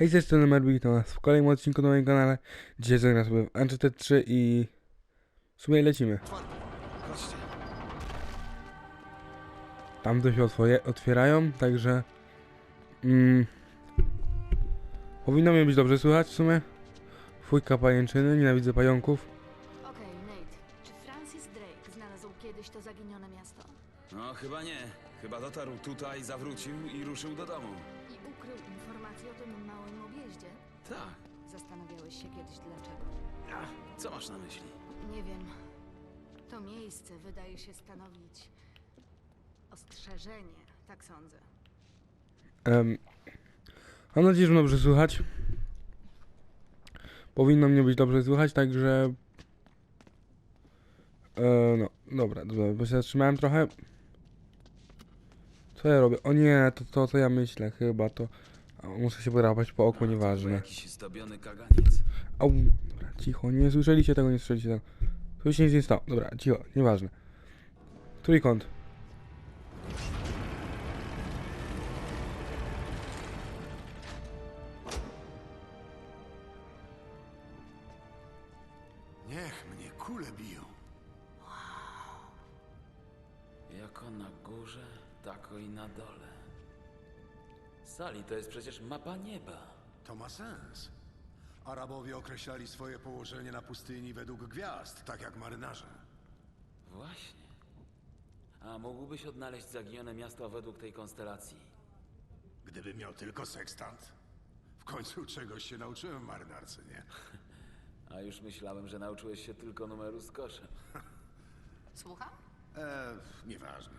Hej, z tej strony Merbi, to nas w kolejnym odcinku na moim kanale. Dzisiaj zagram sobie w Uncharted 3 i w sumie lecimy. Chodźcie. Tam to się otwoje, otwierają, także mm, powinno mnie być dobrze słychać w sumie. Fujka pajęczyny, nienawidzę pająków. Okej, Nate. Czy Francis Drake znalazł kiedyś to zaginione miasto? No, chyba nie. Chyba dotarł tutaj, zawrócił i ruszył do domu. Tak. Zastanawiałeś się kiedyś dlaczego? A, co masz na myśli? Nie wiem. To miejsce wydaje się stanowić ostrzeżenie, tak sądzę. Em, mam nadzieję, że dobrze słychać. Powinno mnie być dobrze słychać, także... E, no, dobra, dobra, bo się zatrzymałem trochę. Co ja robię? O nie, to to, co ja myślę, chyba to... Muszę się podrapać po oku, nieważne. jakiś zdobiony kaganiec. Au, dobra, cicho, nie słyszeliście tego, nie słyszeliście tego. Tu się nic nie stało, dobra, cicho, nieważne. Trójkąt. To jest przecież mapa nieba. To ma sens. Arabowie określali swoje położenie na pustyni według gwiazd, tak jak marynarze. Właśnie. A mógłbyś odnaleźć zaginione miasto według tej konstelacji? Gdybym miał tylko sekstant. W końcu czegoś się nauczyłem w marynarce, nie? A już myślałem, że nauczyłeś się tylko numeru z koszem. Słucham? E, nieważne.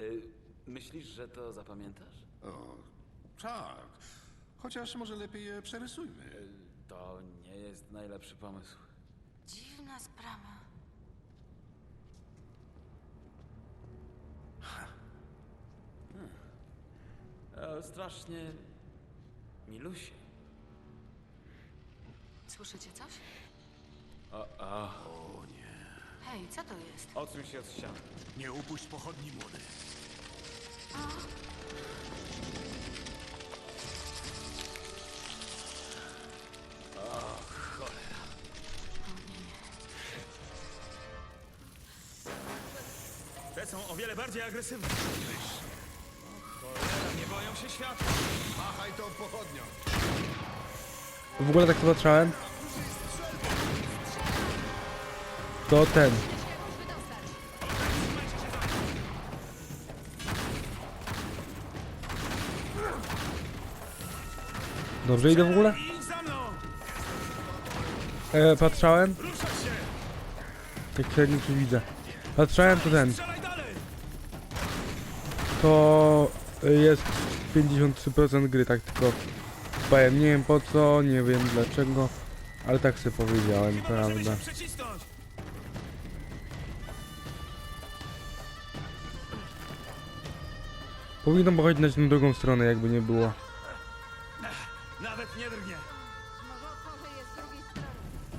Y, myślisz, że to zapamiętasz? O, tak. Chociaż może lepiej je przerysujmy. Y, to nie jest najlepszy pomysł. Dziwna sprawa. E, strasznie milusie. Słyszycie coś? O, o. O nie. Hej, co to jest? Odsuń się od ściany. Nie upuść pochodni, młody. Te są o wiele bardziej agresywne. Cholera, nie boją się światła. Machaj tą pochodnią. W ogóle tak to patrzałem. To ten. Dobrze idę w ogóle? E, patrzałem. Jak średnio czy widzę. Patrzałem to ten. To jest 53% gry, tak tylko powiem. Nie wiem po co, nie wiem dlaczego, ale tak sobie powiedziałem, prawda. Powinno pochodzić na drugą stronę, jakby nie było. Nie drgnie. Może otworzę je z drugiej strony.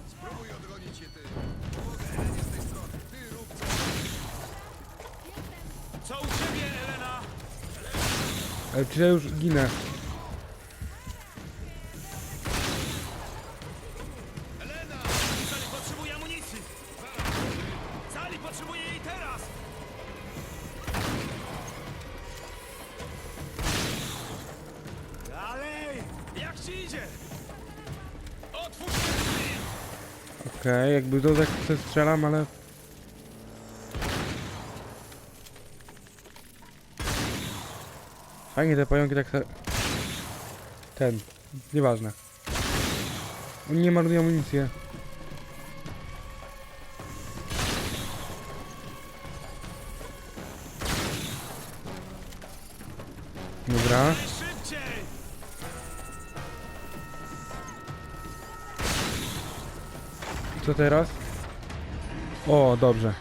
Spróbuj odgonić je ty. Pomogę nie z tej strony. Ty rób co Co u ciebie, Elena? Ale czy ja już ginę? To tak strzelam, ale... Fajnie te pająki tak se... Ten, nieważne. Nie marnuje amunicję. Co teraz? O, dobrze.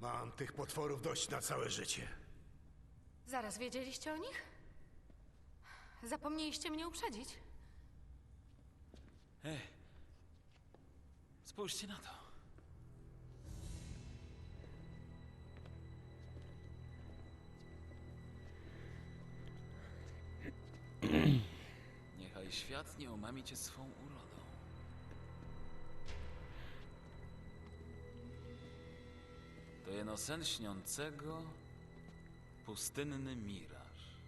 Mam tych potworów dość na całe życie. Zaraz wiedzieliście o nich? Zapomnieliście mnie uprzedzić? Spójrzcie na to. Świat nie omami cię swą urodą. To jeno sen śniącego, pustynny miraż.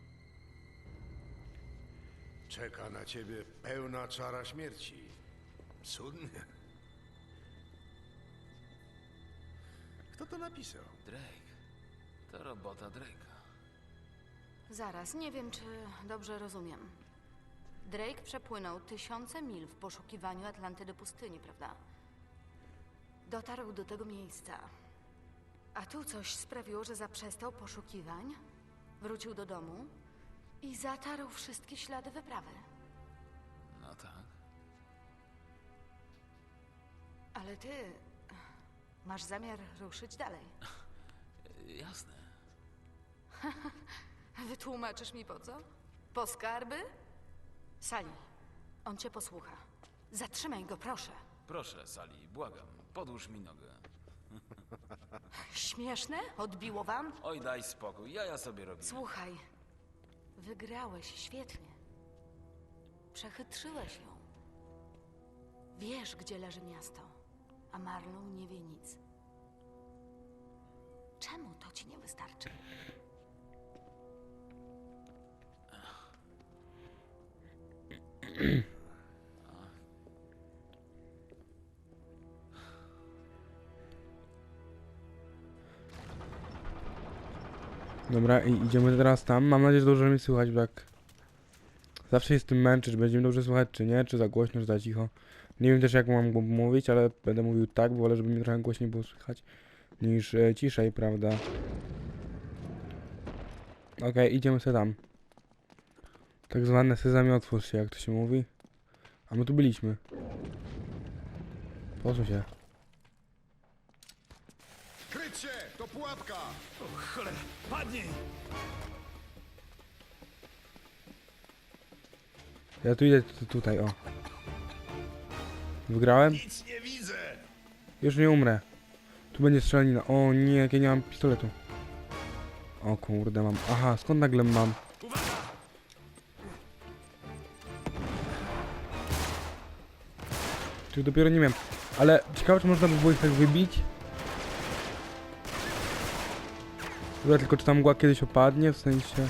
Czeka na ciebie pełna czara śmierci. Cudnie. Kto to napisał? Drake. To robota Drake'a. Zaraz, nie wiem, czy dobrze rozumiem. Drake przepłynął tysiące mil w poszukiwaniu Atlantydy pustyni, prawda? Dotarł do tego miejsca. A tu coś sprawiło, że zaprzestał poszukiwań, wrócił do domu i zatarł wszystkie ślady wyprawy. No tak. Ale ty masz zamiar ruszyć dalej. Jasne. Wytłumaczysz mi po co? Po skarby? Sali, on cię posłucha. Zatrzymaj go, proszę. Proszę, Sali, błagam, podłóż mi nogę. Śmieszne? Odbiło wam? Oj, daj spokój, ja ja sobie robię. Słuchaj, wygrałeś świetnie. Przechytrzyłeś ją. Wiesz, gdzie leży miasto, a Marlon nie wie nic. Czemu to ci nie wystarczy? Dobra, idziemy teraz tam. Mam nadzieję, że dobrze mnie słychać, bo jak... Zawsze jest tym męczy, czy będzie mi dobrze słychać, czy nie, czy za głośno, czy za cicho. Nie wiem też, jak mam mówić, ale będę mówił tak, bo wolę, żeby mnie trochę głośniej było słychać, niż e, ciszej, prawda? Okej, idziemy sobie tam. Tak zwane sezamie otwórz się, jak to się mówi. A my tu byliśmy. Posuń się. Kryć się! To pułapka! O cholera, padnij! Ja tu idę tu, tutaj, o. Wygrałem? Nic nie widzę! Już nie umrę. Tu będzie strzelanina. O nie, jak ja nie mam pistoletu. O kurde, mam. Aha, skąd nagle mam? Czy dopiero nie wiem. Ale ciekawe, czy można by było ich tak wybić? Dobra, tylko czy ta mgła kiedyś opadnie, w sensie...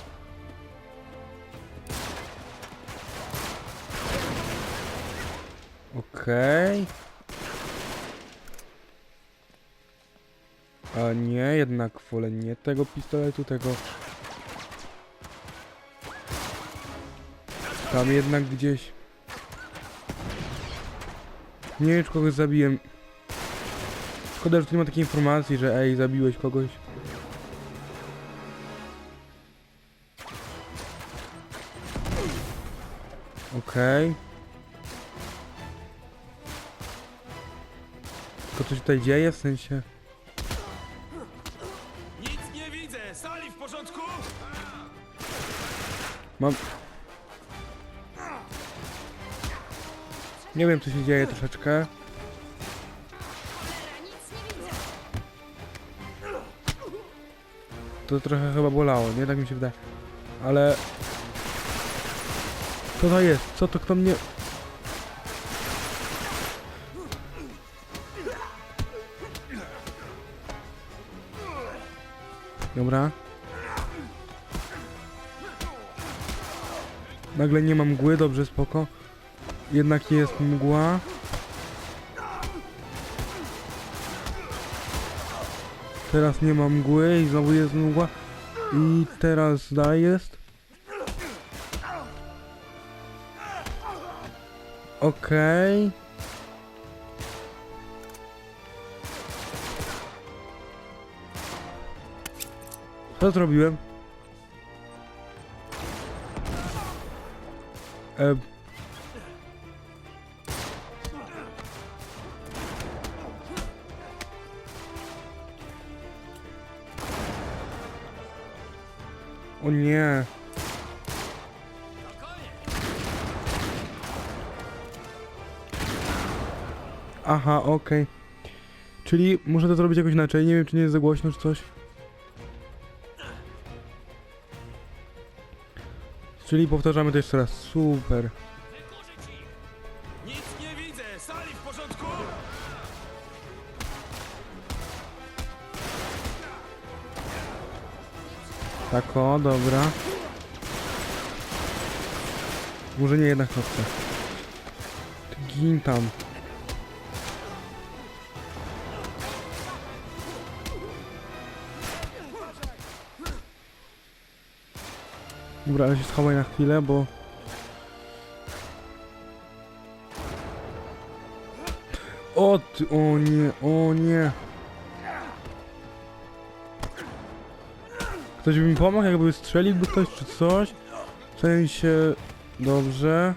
Okej. A nie, jednak wolę nie tego pistoletu, tego... Tam jednak gdzieś... Nie wiem, czy kogoś zabiłem. Szkoda, że tu nie ma takiej informacji, że ej, zabiłeś kogoś. Okej. Tylko co się tutaj dzieje, w sensie... Nic nie widzę! Sali w porządku? Mam... Nie wiem, co się dzieje troszeczkę. To trochę chyba bolało, nie? Tak mi się wydaje. Ale... Co to jest? Co to kto mnie... Dobra. Nagle nie mam mgły, dobrze, spoko. Jednak jest mgła. Teraz nie mam mgły i znowu jest mgła. I teraz dalej jest. Okej. Co zrobiłem? E... O nie. Aha, okej. Czyli muszę to zrobić jakoś inaczej. Nie wiem, czy nie jest za głośno, czy coś. Czyli powtarzamy to jeszcze raz. Super. Tak o, dobra. Może nie jednak kropkę. Ty Gin tam. Dobra, ale się schowaj na chwilę, bo... O ty, o nie, o nie. Ktoś by mi pomógł, jakby strzeliłby ktoś czy coś? W sensie... Dobrze.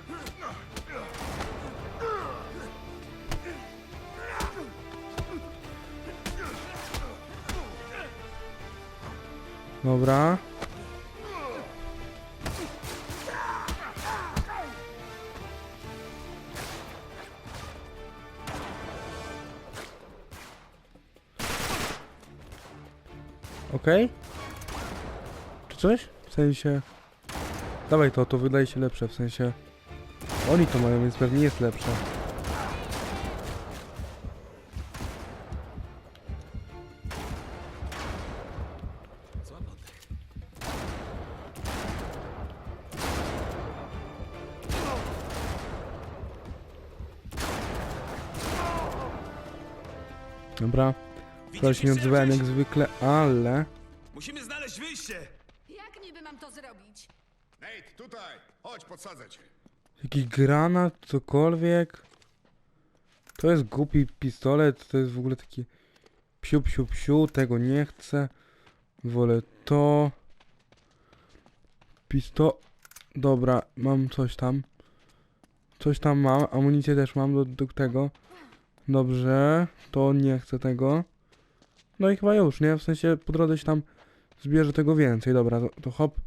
Dobra. Okej? Czy coś? W sensie... Dawaj to, to wydaje się lepsze, w sensie... Oni to mają, więc pewnie jest lepsze. Dobra. Trochę się nie odzywałem jak zwykle, ale... Musimy znaleźć wyjście! Mam to zrobić? Nate, tutaj! Chodź, podsadzę cię. Jakiś granat, cokolwiek. To jest głupi pistolet, to jest w ogóle taki... Psiu, psiu, psiu, tego nie chcę. Wolę to. Pisto... Dobra, mam coś tam. Coś tam mam, amunicję też mam do, do tego. Dobrze, to nie chcę tego. No i chyba już, nie? W sensie po drodze się tam zbierze tego więcej. Dobra, to, to hop.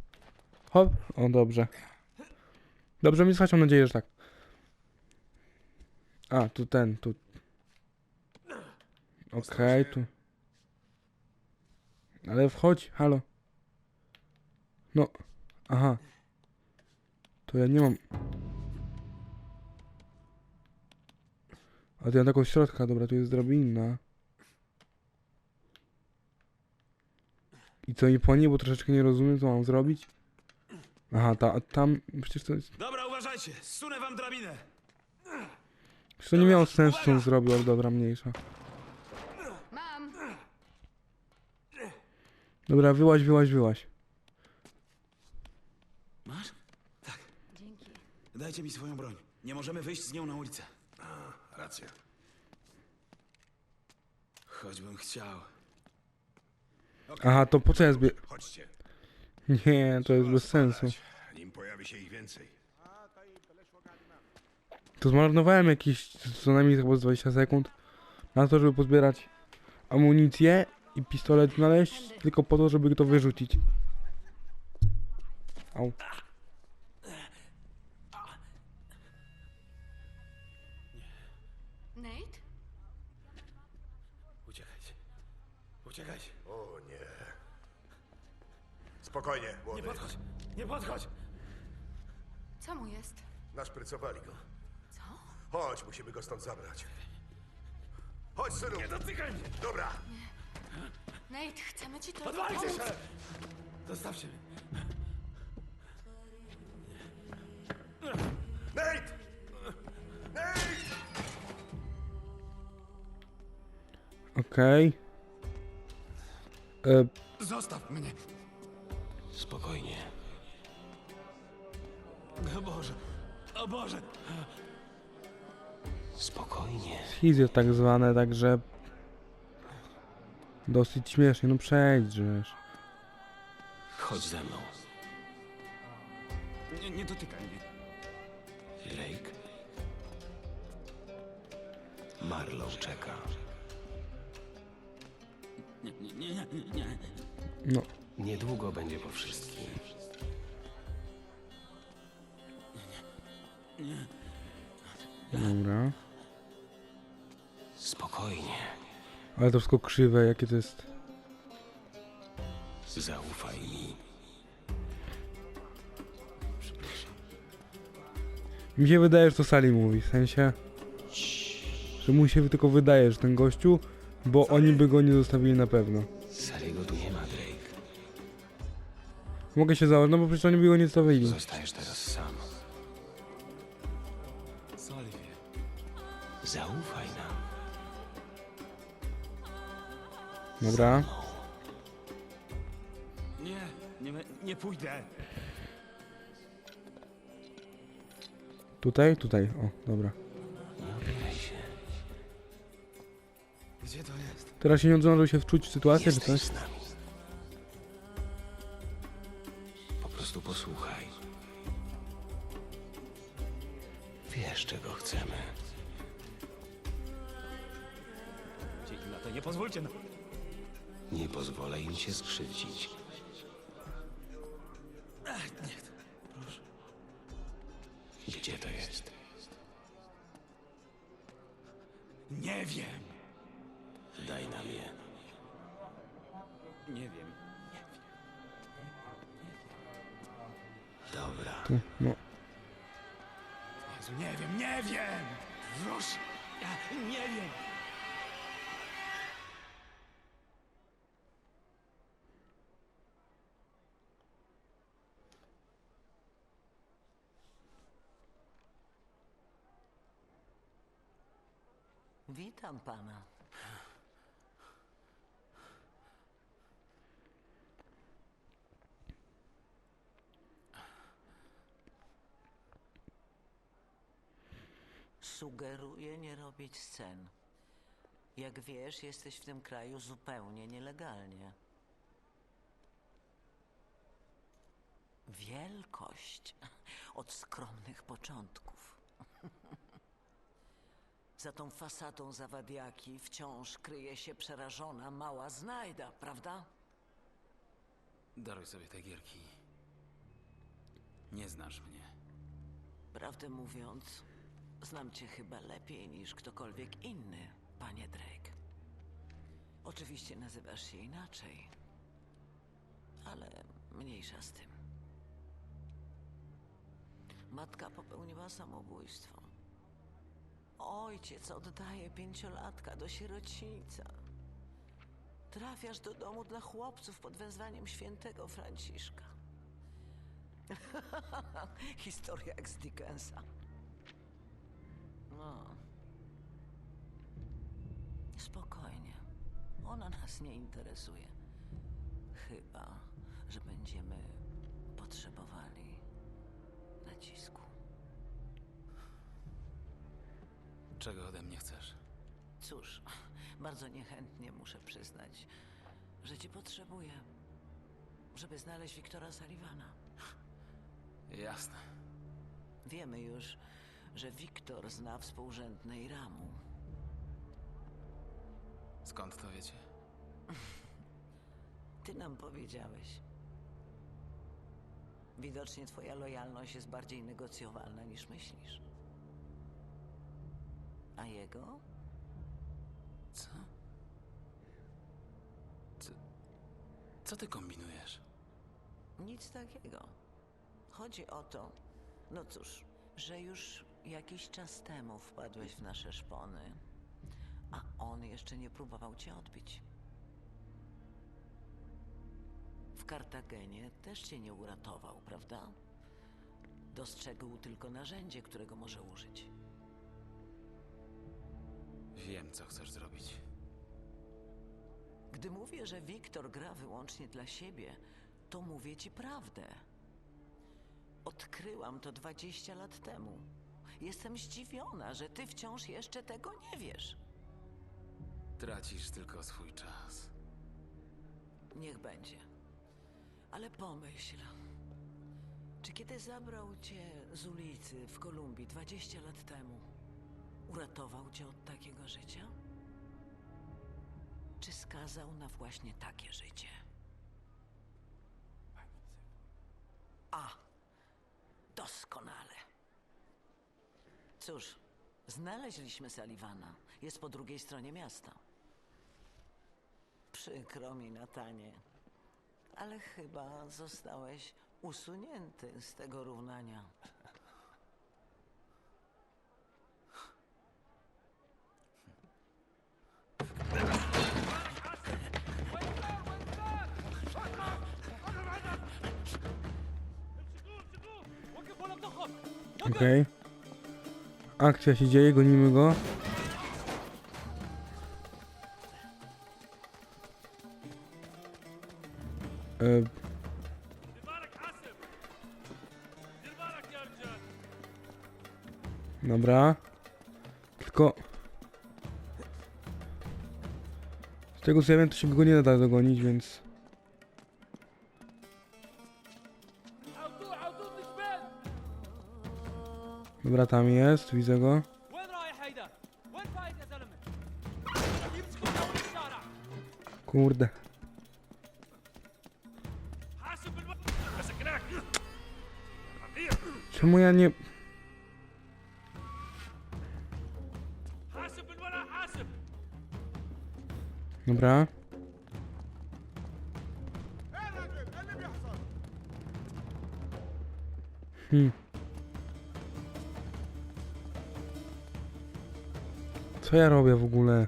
Hop. O, dobrze. Dobrze mi słuchać, mam nadzieję, że tak. A, tu ten, tu. Okej, tu. Ale wchodź, halo. No, aha. To ja nie mam. A to ja taką środka, dobra, tu jest drabina. I co mi po niej, bo troszeczkę nie rozumiem, co mam zrobić. Aha, ta, tam, przecież to jest... Dobra, uważajcie! Zsunę wam drabinę! Przecież to nie miało sensu, co on zrobił, ale dobra, mniejsza. Mam! Dobra, wyłaź, wyłaź, wyłaź. Masz? Dzięki. Dajcie mi swoją broń. Nie możemy wyjść z nią na ulicę. Racja. Choćbym chciał. Aha, to po co ja zbie... Chodźcie. Nie, to jest bez sensu. Nim pojawi się ich więcej. To zmarnowałem jakieś co najmniej chyba z 20 sekund na to, żeby pozbierać amunicję i pistolet znaleźć, tylko po to, żeby to wyrzucić. Au. Uciekajcie. O nie. Spokojnie, Nie młody. podchodź! Nie podchodź! Co mu jest? Naszprycowali go. Co? Chodź, musimy go stąd zabrać. Chodź, synu. Nie dotykaj mnie! Dobra. Nate, chcemy ci to Odwalcie pomóc. się! Zostawcie mnie. Nate! Nate! Okej. E, Zostaw mnie! Spokojnie. O Boże! O Boże! Spokojnie. schizje tak zwane, także... Dosyć śmiesznie, no przejdźesz. Chodź ze mną. Nie, nie dotykaj mnie. Drake. Marlow czeka. No, Niedługo będzie po wszystkim. dobra. Spokojnie. Ale to wszystko krzywe, jakie to jest... Zaufaj mi. Mi się wydaje, że to Sali mówi, w sensie... Że mu się tylko wydaje, że ten gościu, bo oni by go nie zostawili na pewno. Saliego tu nie ma, Drake. Mogę się założyć, no bo przecież oni by go nie stawili. Zostajesz teraz sam. Zaufaj nam. Dobra. Nie, nie, nie pójdę. Tutaj, tutaj. O, dobra. Gdzie to jest? Teraz się nie zdążył się wczuć w sytuację, czy coś? z nami. Witam pana. Sugeruję nie robić scen. Jak wiesz, jesteś w tym kraju zupełnie nielegalnie. Wielkość od skromnych początków. Za tą fasadą zawadiaki wciąż kryje się przerażona mała znajda, prawda? Daruj sobie te gierki. Nie znasz mnie. Prawdę mówiąc, znam cię chyba lepiej niż ktokolwiek inny, panie Drake. Oczywiście nazywasz się inaczej, ale mniejsza z tym. Matka popełniła samobójstwo. Ojciec oddaje pięciolatka do sierocińca. Trafiasz do domu dla chłopców pod wezwaniem świętego Franciszka. Historia jak z Dickensa. No. Spokojnie. Ona nas nie interesuje. Chyba, że będziemy potrzebowali nacisku. Czego ode mnie chcesz? Cóż, bardzo niechętnie muszę przyznać, że cię potrzebuję, żeby znaleźć Wiktora Sullivana. Jasne. Wiemy już, że Wiktor zna współrzędnej Ramu. Skąd to wiecie? Ty nam powiedziałeś. Widocznie twoja lojalność jest bardziej negocjowalna niż myślisz. A jego? Co? Co, co ty kombinujesz? Nic takiego. Chodzi o to, no cóż, że już jakiś czas temu wpadłeś w nasze szpony, a on jeszcze nie próbował cię odbić. W Kartagenie też cię nie uratował, prawda? Dostrzegł tylko narzędzie, którego może użyć. Wiem, co chcesz zrobić. Gdy mówię, że Wiktor gra wyłącznie dla siebie, to mówię ci prawdę. Odkryłam to 20 lat temu. Jestem zdziwiona, że ty wciąż jeszcze tego nie wiesz. Tracisz tylko swój czas. Niech będzie. Ale pomyśl. Czy kiedy zabrał cię z ulicy w Kolumbii 20 lat temu, uratował cię od takiego życia? Czy skazał na właśnie takie życie? A, doskonale. Cóż, znaleźliśmy Sullivana. Jest po drugiej stronie miasta. Przykro mi, Natanie, ale chyba zostałeś usunięty z tego równania. Okej. Akcja się dzieje, gonimy go. E, Dobra. Tylko... Z tego co ja wiem, to się go nie da dogonić, więc... Dobra, tam jest, widzę go. Kurde. Czemu ja nie... Dobra. Hmm. Co ja robię w ogóle?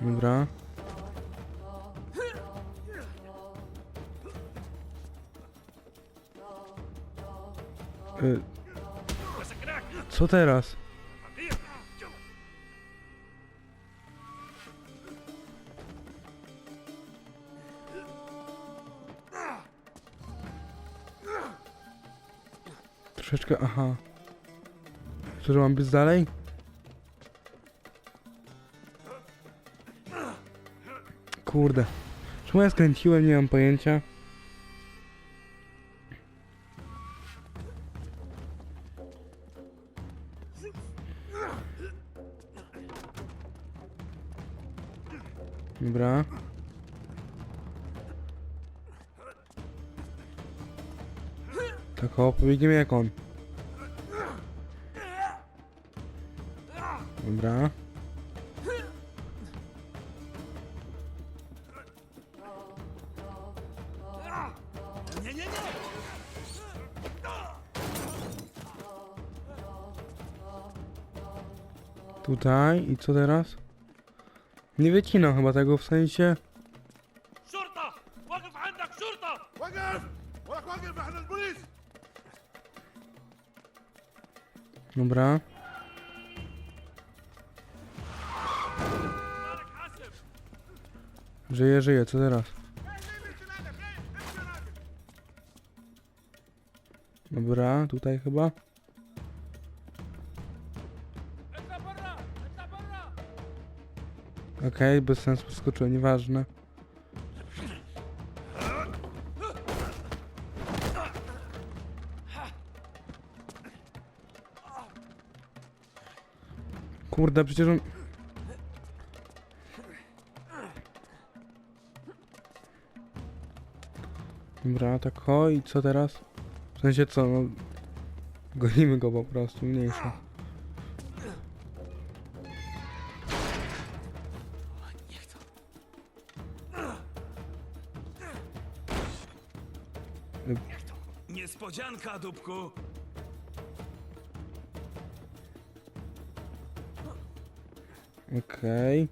Dobra. Y, Co teraz? Troszeczkę, aha. Co, mam być dalej? Kurde. Czemu ja skręciłem, nie mam pojęcia. Tak o, pobiegniemy jak on. Dobra. Nie, nie, nie! Tutaj i co teraz? Nie wycinam chyba tego w sensie. شرطه وقف عندك شرطه وقف ولك وقف احنا البوليس Dobra. Żyje, żyje, co teraz? Dobra, tutaj chyba. Okej, okay, bez sensu skoczyłem, nieważne. Kurde, przecież on... Dobra, tak o i co teraz? W sensie co, no... Gonimy go po prostu, mniejsza. Niespodzianka, dupku! Okej.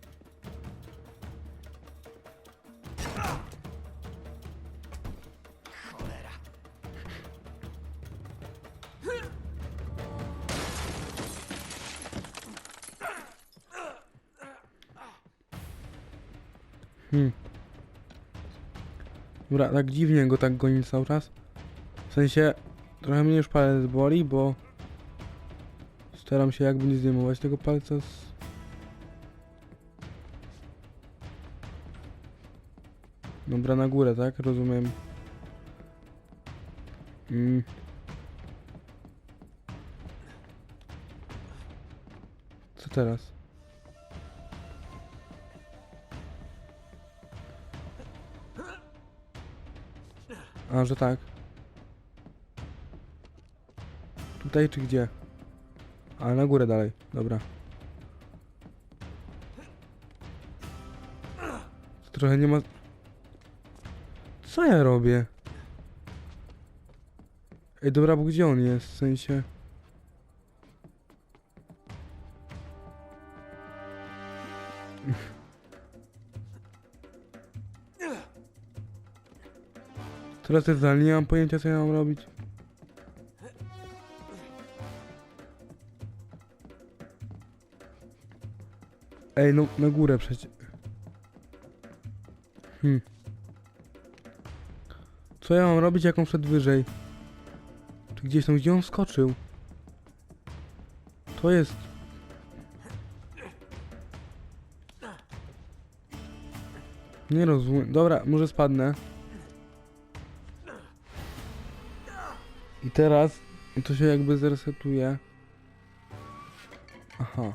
Hmm. Dobra, tak dziwnie go tak goni cały czas. W sensie, trochę mnie już palec boli, bo staram się jakby nie zdejmować tego palca z Dobra, na górę, tak? Rozumiem. Mm. Co teraz? A, że tak. Tutaj czy gdzie? A, na górę dalej. Dobra. Trochę nie ma... Co ja robię? Ej, dobra, bo gdzie on jest? W sensie... Teraz jest zdalnie, nie mam pojęcia co ja mam robić. Ej, no na górę przecież. Hmm. Co ja mam robić, jak on wszedł wyżej? Czy gdzieś tam, gdzie on skoczył? To jest... Nie rozumiem. Dobra, może spadnę. I teraz to się jakby zresetuje. Aha.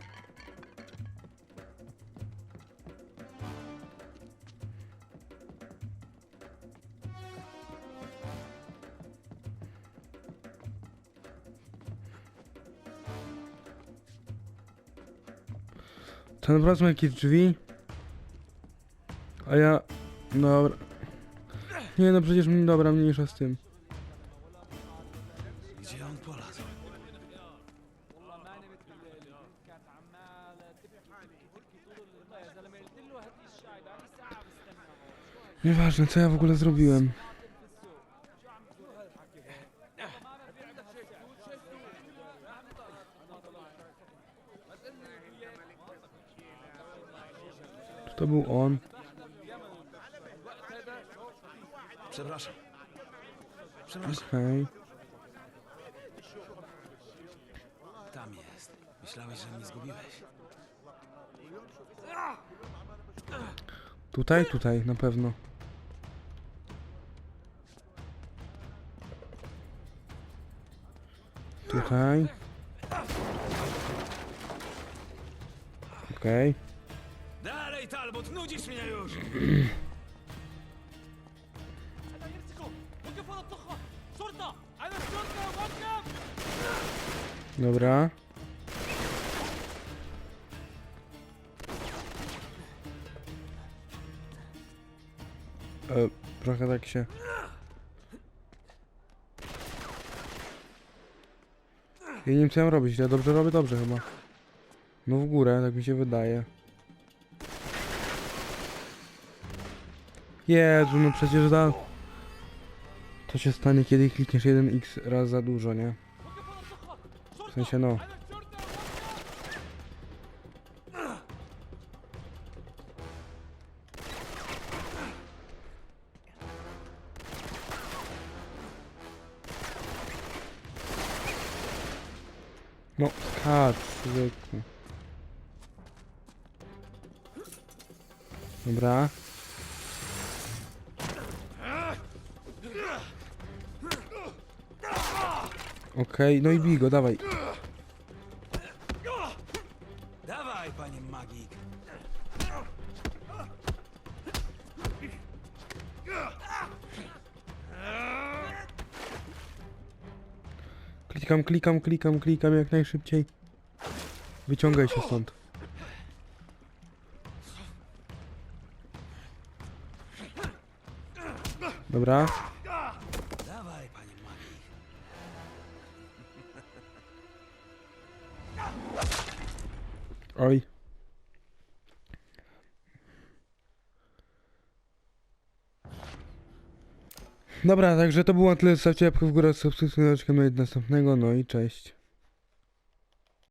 No, Zobaczmy jakieś drzwi. A ja... Dobra. Nie no, przecież mi dobra, mniejsza z tym. Gdzie on polazł? Nieważne, co ja w ogóle zrobiłem. To był on? Przepraszam. Przepraszam. Okej. Tam jest. Myślałeś, że mnie zgubiłeś. Tutaj, tutaj, na pewno. Tutaj. Okej. Dalej, Talbot, nudzisz mnie już! Dobra. E, trochę tak się... Ja nie wiem co mam robić, ja dobrze robię? Dobrze chyba. No w górę, tak mi się wydaje. Jezu, no przecież da... To się stanie, kiedy klikniesz 1x raz za dużo, nie? W sensie no. No, skacz, człowieku. Dobra. Okej, no i bij go, dawaj. Dawaj, panie magik. Klikam, klikam, klikam, klikam jak najszybciej. Wyciągaj się stąd. Dobra. Oj. Dobra, także to było na tyle. Zostawcie łapkę w górę, subskrypcję do następnego, no i cześć.